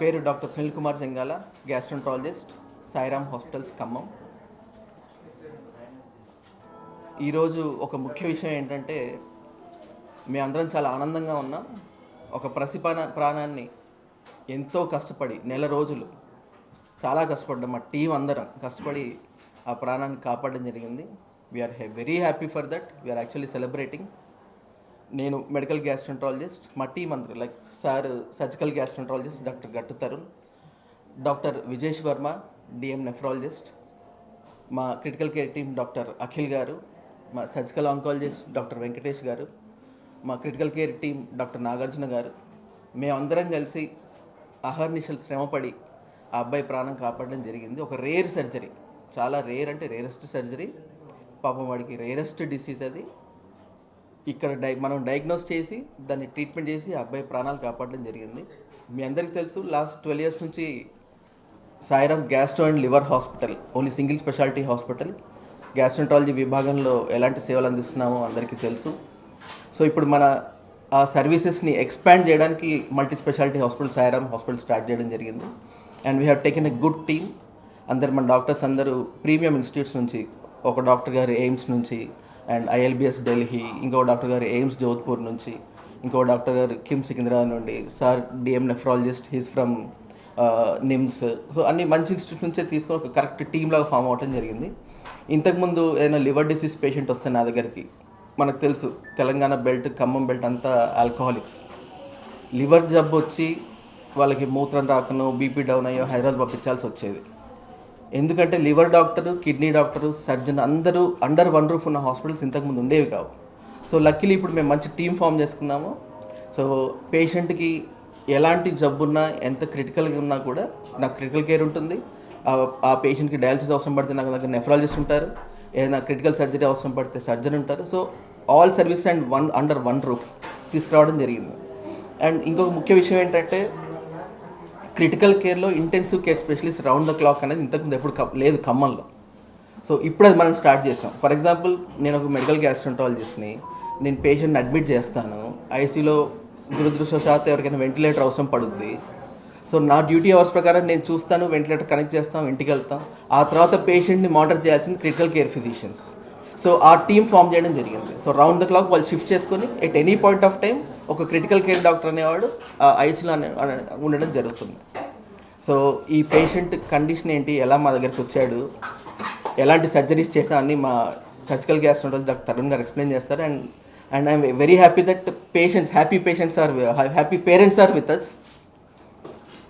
పేరు doctor Sunil Kumar Jangala gastroenterologist Sairam hospitals Khammam. ఈరోజు ఒక ముఖ్య విషయం ఏంటంటే మీ అందరం చాలా ఆనందంగా ఉన్నాం. ఒక ప్రసిపాన ప్రాణాన్ని ఎంతో కష్టపడి నెల రోజులు చాలా కష్టపడ్డాం. మా టీం అందరం కష్టపడి ఆ ప్రాణాన్ని కాపాడడం జరిగింది. We are very happy for that we are actually celebrating నేను మెడికల్ గ్యాస్ట్రంట్రాలజిస్ట్ మా టీం అందరు like sir surgical gastroenterologist doctor Gattu Tarun doctor Vijesh Varma DM nephrologist మా critical care team doctor Akhil garu మా surgical oncologist doctor Venkatesh garu మా critical care team doctor Nagarjuna garu మేమందరం కలిసి అహర్నిశలు శ్రమపడి ఆ అబ్బాయి ప్రాణం కాపాడడం జరిగింది. ఒక రేర్ సర్జరీ చాలా రేర్ అంటే రేరెస్ట్ సర్జరీ పాపం వాడికి రేరెస్ట్ డిసీజ్ అది. ఇక్కడ డై మనం డయాగ్నోస్ చేసి దాన్ని ట్రీట్మెంట్ చేసి అబ్బాయి ప్రాణాలు కాపాడడం జరిగింది. మీ అందరికీ తెలుసు లాస్ట్ ట్వెల్వ్ ఇయర్స్ నుంచి Sairam gastro and liver hospital only single speciality hospital gastroenterology విభాగంలో ఎలాంటి సేవలు అందిస్తున్నామో అందరికీ తెలుసు. సో ఇప్పుడు మన ఆ సర్వీసెస్ని ఎక్స్పాండ్ చేయడానికి multi speciality hospital Sairam hospital start చేయడం జరిగింది. And we have taken a good team అందరు మన డాక్టర్స్ అందరూ ప్రీమియం ఇన్స్టిట్యూట్స్ నుంచి ఒక డాక్టర్ గారు ఎయిమ్స్ నుంచి అండ్ ఐఎల్బిఎస్ ఢిల్లీ ఇంకో డాక్టర్ గారు ఎయిమ్స్ జోధ్పూర్ నుంచి ఇంకో డాక్టర్ గారు కిమ్ సికింద్రాబాద్ నుండి sir DM nephrologist he's from NIMS. So అన్ని మంచి ఇన్స్టిట్యూట్ నుంచే తీసుకొని ఒక కరెక్ట్ టీమ్ లాగా ఫామ్ అవ్వటం జరిగింది. ఇంతకుముందు ఏదైనా లివర్ డిసీజ్ పేషెంట్ వస్తే నా దగ్గరికి మనకు తెలుసు తెలంగాణ బెల్ట్ ఖమ్మం బెల్ట్ అంతా ఆల్కహాలిక్స్. లివర్ జబ్బు వచ్చి వాళ్ళకి మూత్రం రాకనో బీపీ డౌన్ అయ్యో హైదరాబాద్ పంపించాల్సి వచ్చేది. ఎందుకంటే liver doctor kidney doctor surgeon అందరూ అండర్ వన్ రూఫ్ ఉన్న హాస్పిటల్స్ ఇంతకుముందు ఉండేవి కావు. సో లక్కీలీ ఇప్పుడు మేము మంచి టీం ఫామ్ చేసుకున్నాము. సో పేషెంట్కి ఎలాంటి జబ్బున్నా ఎంత క్రిటికల్గా ఉన్నా కూడా నాకు క్రిటికల్ కేర్ ఉంటుంది. ఆ- ఆ పేషెంట్కి డయాలసిస్ అవసరం పడితే నాకు దగ్గర నెఫ్రాలజిస్ట్ ఉంటారు. ఏదైనా క్రిటికల్ సర్జరీ అవసరం పడితే సర్జన్ ఉంటారు. So all service and one under one roof తీసుకురావడం జరిగింది. అండ్ ఇంకొక ముఖ్య విషయం ఏంటంటే critical కేర్లో intensive care specialist round the clock అనేది ఇంతకుముందు ఎప్పుడు లేదు ఖమ్మంలో. సో ఇప్పుడు అది మనం స్టార్ట్ చేస్తాం ఫర్ ఎగ్జాంపుల్ నేను ఒక మెడికల్ గ్యాస్ట్రంటాలజిస్ట్ని నేను పేషెంట్ని అడ్మిట్ చేస్తాను. ఐసీలో దురదృష్టవశాత్తు ఎవరికైనా వెంటిలేటర్ అవసరం పడుద్ది. సో నా డ్యూటీ అవర్స్ ప్రకారం నేను చూస్తాను వెంటిలేటర్ కనెక్ట్ చేస్తాం ఇంటికి వెళ్తాం. ఆ తర్వాత పేషెంట్ని మానిటర్ చేయాల్సింది క్రిటికల్ కేర్ ఫిజిషియన్స్ సో ఆ టీం ఫామ్ చేయడం జరిగింది. సో రౌండ్ ద క్లాక్ వాళ్ళు షిఫ్ట్ చేసుకొని at any point of time ఒక క్రిటికల్ కేర్ డాక్టర్ అనేవాడు ఆ ఐసీలో ఉండడం జరుగుతుంది. సో ఈ పేషెంట్ కండిషన్ ఏంటి ఎలా మా దగ్గరికి వచ్చాడు ఎలాంటి సర్జరీస్ చేసా అని మా surgical gastroenterology doctor Tarun garu explain చేస్తారు. And and I'm very happy that patients happy patients are happy parents are with us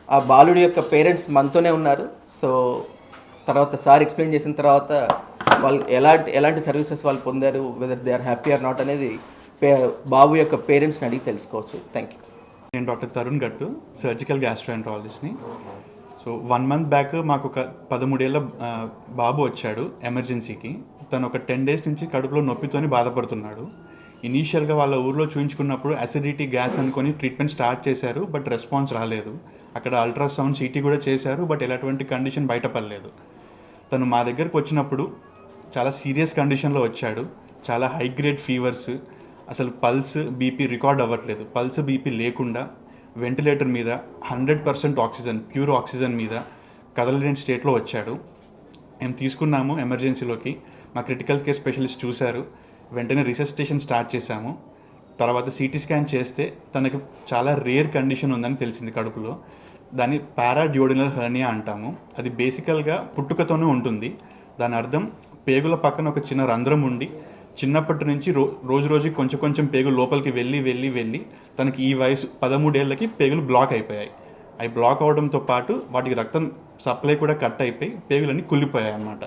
ఆ బాలుడి యొక్క పేరెంట్స్ మనతోనే ఉన్నారు. సో తర్వాత సార్ ఎక్స్ప్లెయిన్ చేసిన తర్వాత వాళ్ళు ఎలాంటి ఎలాంటి సర్వీసెస్ వాళ్ళు పొందారు whether they are happy or not అనేది పే బాబు యొక్క పేరెంట్స్ని అడిగి తెలుసుకోవచ్చు. థ్యాంక్ యూ నేను డాక్టర్ తరుణ్ గట్టు సర్జికల్ గ్యాస్ట్రోఎంట్రాలజిస్ట్ని సో వన్ మంత్ బ్యాక్ మాకు ఒక పదమూడేళ్ళ బాబు వచ్చాడు ఎమర్జెన్సీకి తను ఒక టెన్ డేస్ నుంచి కడుపులో నొప్పితోని బాధపడుతున్నాడు. ఇనీషియల్గా వాళ్ళ ఊర్లో చూయించుకున్నప్పుడు అసిడిటీ గ్యాస్ అనుకొని ట్రీట్మెంట్ స్టార్ట్ చేశారు బట్ రెస్పాన్స్ రాలేదు. అక్కడ అల్ట్రాసౌండ్ సిటీ కూడా చేశారు బట్ ఎలాంటి కండిషన్ బయటపడలేదు. తను మా దగ్గరకు వచ్చినప్పుడు చాలా సీరియస్ కండిషన్లో వచ్చాడు. చాలా హై గ్రేడ్ ఫీవర్స్ అసలు పల్స్ బీపీ రికార్డ్ అవ్వట్లేదు. పల్స్ బీపీ లేకుండా వెంటిలేటర్ మీద hundred percent oxygen pure oxygen మీద కదలలేని స్టేట్లో వచ్చాడు. మేము తీసుకున్నాము ఎమర్జెన్సీలోకి మా క్రిటికల్ కేర్ స్పెషలిస్ట్ చూశారు. వెంటనే రిసెస్టేషన్ స్టార్ట్ చేశాము. తర్వాత సిటీ స్కాన్ చేస్తే తనకు చాలా రేర్ కండిషన్ ఉందని తెలిసింది కడుపులో. దాన్ని పారాడ్యూడినల్ హెర్నియా అంటాము. అది బేసికల్గా పుట్టుకతోనే ఉంటుంది. దాని అర్థం పేగుల పక్కన ఒక చిన్న రంధ్రం ఉండి చిన్నప్పటి నుంచి రో రోజు రోజుకి కొంచెం కొంచెం పేగులు లోపలికి వెళ్ళి వెళ్ళి వెళ్ళి తనకి ఈ వయసు పదమూడేళ్ళకి పేగులు బ్లాక్ అయిపోయాయి. అవి బ్లాక్ అవడంతో పాటు వాటికి రక్తం సప్లై కూడా కట్ అయిపోయి పేగులన్నీ కుళ్ళిపోయాయి అన్నమాట.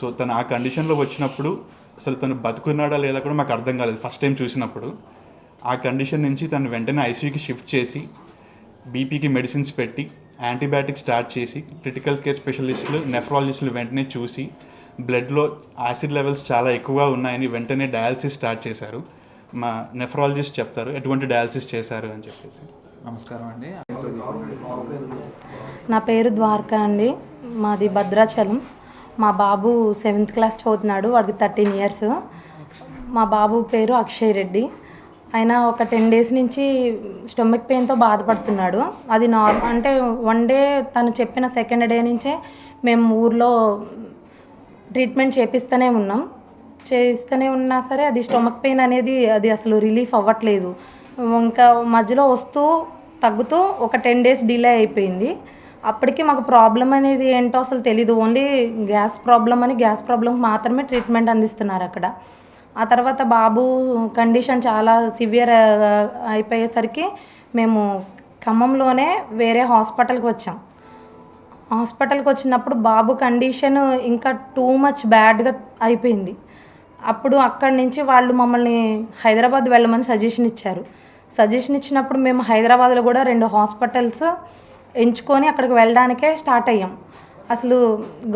సో తను ఆ కండిషన్లో వచ్చినప్పుడు అసలు తను బతుకున్నాడా లేదా కూడా మాకు అర్థం కాలేదు ఫస్ట్ టైం చూసినప్పుడు. ఆ కండిషన్ నుంచి తను వెంటనే ఐసీయూకి షిఫ్ట్ చేసి బీపీకి మెడిసిన్స్ పెట్టి యాంటీబయాటిక్ స్టార్ట్ చేసి క్రిటికల్ కేర్ స్పెషలిస్టులు నెఫ్రాలజిస్టులు వెంటనే చూసి బ్లడ్లో యాసిడ్ లెవెల్స్ చాలా ఎక్కువగా ఉన్నాయని వెంటనే డయాలసిస్ స్టార్ట్ చేశారు. మా నెఫ్రాలజిస్ట్ చెప్తారు ఎటువంటి డయాలసిస్ చేశారు? అని చెప్పేసి. నమస్కారం అండి. నా పేరు ద్వారకా అండి. మాది భద్రాచలం. మా బాబు సెవెంత్ క్లాస్ చదువుతున్నాడు వాడికి థర్టీన్ ఇయర్స్. మా బాబు పేరు అక్షయ్ రెడ్డి. ఆయన ఒక టెన్ డేస్ నుంచి స్టొమక్ పెయిన్తో బాధపడుతున్నాడు. అది నార్మల్ అంటే వన్ డే తను చెప్పిన సెకండ్ డే నుంచే మేము ఊర్లో ట్రీట్మెంట్ చేపిస్తూనే ఉన్నాం. చేస్తూనే ఉన్నా సరే అది స్టొమక్ పెయిన్ అనేది అది అసలు రిలీఫ్ అవ్వట్లేదు. ఇంకా మధ్యలో వస్తూ తగ్గుతూ ఒక టెన్ డేస్ డిలే అయిపోయింది. అప్పటికి మాకు ప్రాబ్లం అనేది ఏంటో అసలు తెలీదు. ఓన్లీ గ్యాస్ ప్రాబ్లం అని గ్యాస్ ప్రాబ్లంకి మాత్రమే ట్రీట్మెంట్ అందిస్తున్నారు అక్కడ. ఆ తర్వాత బాబు కండిషన్ చాలా సివియర్ అయిపోయేసరికి మేము ఖమ్మంలోనే వేరే హాస్పిటల్కి వచ్చాం. హాస్పిటల్కి వచ్చినప్పుడు బాబు కండిషన్ ఇంకా టూ మచ్ బ్యాడ్గా అయిపోయింది. అప్పుడు అక్కడి నుంచి వాళ్ళు మమ్మల్ని హైదరాబాద్ వెళ్ళమని సజెషన్ ఇచ్చారు. సజెషన్ ఇచ్చినప్పుడు మేము హైదరాబాద్లో కూడా రెండు హాస్పిటల్స్ ఎంచుకొని అక్కడికి వెళ్ళడానికే స్టార్ట్ అయ్యాం. అసలు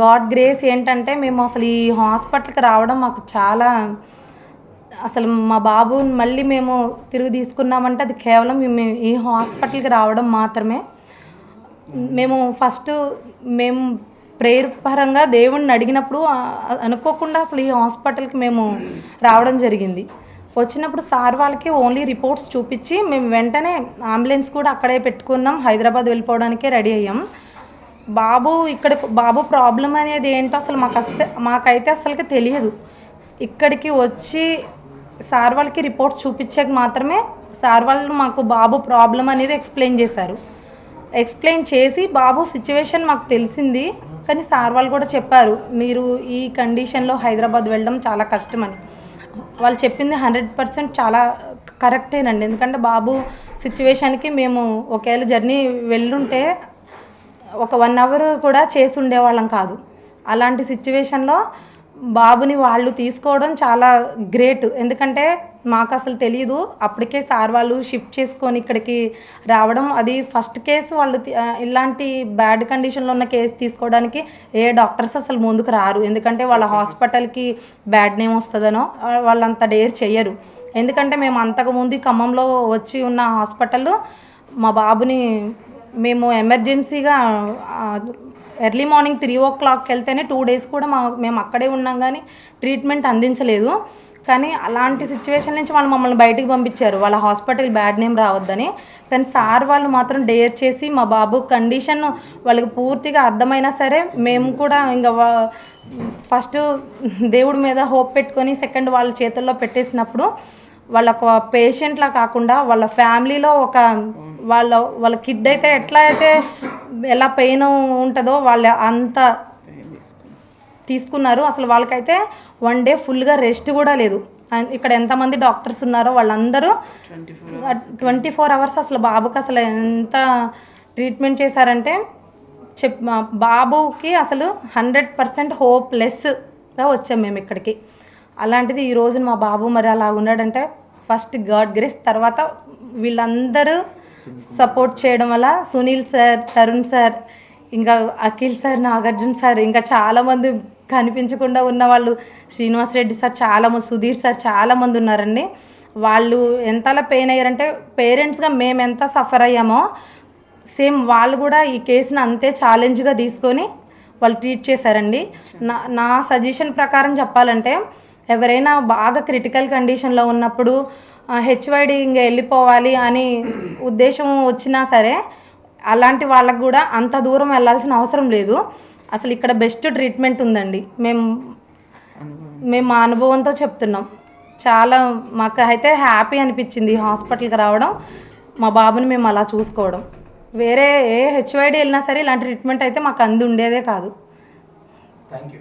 గాడ్ గ్రేస్ ఏంటంటే మేము అసలు ఈ హాస్పిటల్కి రావడం మాకు చాలా అసలు మా బాబుని మళ్ళీ మేము తిరిగి తీసుకున్నామంటే అది కేవలం మేము ఈ హాస్పిటల్కి రావడం మాత్రమే. మేము ఫస్ట్ మేము ప్రేయర్ పరంగా దేవుణ్ణి అడిగినప్పుడు అనుకోకుండా అసలు ఈ హాస్పిటల్కి మేము రావడం జరిగింది. వచ్చినప్పుడు సార్ వాళ్ళకి ఓన్లీ రిపోర్ట్స్ చూపించి మేము వెంటనే అంబులెన్స్ కూడా అక్కడే పెట్టుకున్నాం హైదరాబాద్ వెళ్ళిపోవడానికే రెడీ అయ్యాం. బాబు ఇక్కడ బాబు ప్రాబ్లం అనేది ఏంటో అసలు మాకు అస్తే మాకైతే అసలుకి తెలియదు. ఇక్కడికి వచ్చి సార్ వాళ్ళకి రిపోర్ట్స్ చూపించాక మాత్రమే సార్ వాళ్ళు మాకు బాబు ప్రాబ్లం అనేది ఎక్స్ప్లెయిన్ చేశారు. ఎక్స్ప్లెయిన్ చేసి బాబు సిచ్యువేషన్ మాకు తెలిసింది కానీ సార్ వాళ్ళు కూడా చెప్పారు మీరు ఈ కండిషన్లో హైదరాబాద్ వెళ్ళడం చాలా కష్టమని. వాళ్ళు చెప్పింది హండ్రెడ్ పర్సెంట్ చాలా కరెక్టేనండి. ఎందుకంటే బాబు సిచ్యువేషన్కి మేము ఒకవేళ జర్నీ వెళ్ళుంటే ఒక వన్ అవర్ కూడా చేసి ఉండేవాళ్ళం కాదు. అలాంటి సిచ్యువేషన్లో బాబుని వాళ్ళు తీసుకోవడం చాలా గ్రేట్. ఎందుకంటే మాకు అసలు తెలియదు అప్పటికే సార్ వాళ్ళు షిఫ్ట్ చేసుకొని ఇక్కడికి రావడం అది ఫస్ట్ కేసు వాళ్ళు ఇలాంటి బ్యాడ్ కండిషన్లో ఉన్న కేసు తీసుకోవడానికి ఏ డాక్టర్స్ అసలు ముందుకు రారు. ఎందుకంటే వాళ్ళ హాస్పిటల్కి బ్యాడ్ నేమ్ వస్తుందనో వాళ్ళంత డేర్ చేయరు ఎందుకంటే మేము అంతకుముందు ఖమ్మంలో వచ్చి ఉన్న హాస్పిటల్ మా బాబుని మేము ఎమర్జెన్సీగా ఎర్లీ మార్నింగ్ త్రీ ఓ క్లాక్కి వెళ్తేనే టూ డేస్ కూడా మా మేము అక్కడే ఉన్నాం కానీ ట్రీట్మెంట్ అందించలేదు. కానీ అలాంటి సిచ్యువేషన్ నుంచి వాళ్ళు మమ్మల్ని బయటికి పంపించారు. వాళ్ళ హాస్పిటల్ బ్యాడ్ నేమ్ రావద్దని. కానీ సార్ వాళ్ళు మాత్రం డేర్ చేసి మా బాబు కండిషన్ వాళ్ళకి పూర్తిగా అర్థమైనా సరే మేము కూడా ఇంకా ఫస్ట్ దేవుడి మీద హోప్ పెట్టుకొని సెకండ్ వాళ్ళ చేతుల్లో పెట్టేసినప్పుడు వాళ్ళ ఒక పేషెంట్లా కాకుండా వాళ్ళ ఫ్యామిలీలో ఒక వాళ్ళ వాళ్ళ కిడ్ అయితే ఎట్లా అయితే ఎలా పెయిన్ ఉంటుందో వాళ్ళ అంత తీసుకున్నారు. అసలు వాళ్ళకైతే వన్ డే ఫుల్గా రెస్ట్ కూడా లేదు. ఇక్కడ ఎంతమంది డాక్టర్స్ ఉన్నారో వాళ్ళందరూ ట్వంటీ ఫోర్ అవర్స్. అసలు బాబుకి అసలు ఎంత ట్రీట్మెంట్ చేశారంటే చెప్ మా బాబుకి అసలు హండ్రెడ్ పర్సెంట్ హోప్లెస్గా వచ్చాం మేము ఇక్కడికి. అలాంటిది ఈ రోజు మా బాబు మరి అలా ఉన్నాడంటే ఫస్ట్ గాడ్ గ్రేస్. తర్వాత వీళ్ళందరూ సపోర్ట్ చేయడం వల్ల సునీల్ సార్ తరుణ్ సార్ ఇంకా అఖిల్ సార్ నాగార్జున సార్ ఇంకా చాలామంది కనిపించకుండా ఉన్న వాళ్ళు శ్రీనివాస్ రెడ్డి సార్ చాలామంది సుధీర్ సార్ చాలామంది ఉన్నారండి. వాళ్ళు ఎంతలా పెయిన్ అయ్యారంటే పేరెంట్స్గా మేము ఎంత సఫర్ అయ్యామో సేమ్ వాళ్ళు కూడా ఈ కేసుని అంతే ఛాలెంజ్గా తీసుకొని వాళ్ళు ట్రీట్ చేశారండి. నా నా సజెషన్ ప్రకారం చెప్పాలంటే ఎవరైనా బాగా క్రిటికల్ కండిషన్లో ఉన్నప్పుడు హెచ్వైడి ఇంకా వెళ్ళిపోవాలి అని ఉద్దేశం వచ్చినా సరే అలాంటి వాళ్ళకు కూడా అంత దూరం వెళ్ళాల్సిన అవసరం లేదు. అసలు ఇక్కడ బెస్ట్ ట్రీట్మెంట్ ఉందండి. మేము మేము మా అనుభవంతో చెప్తున్నాం. చాలా మాకు అయితే హ్యాపీ అనిపించింది హాస్పిటల్కి రావడం మా బాబుని మేము అలా చూసుకోవడం. వేరే ఏ హెచ్వైడి వెళ్ళినా సరే ఇలాంటి ట్రీట్మెంట్ అయితే మాకు అంది ఉండేదే కాదు. Thank you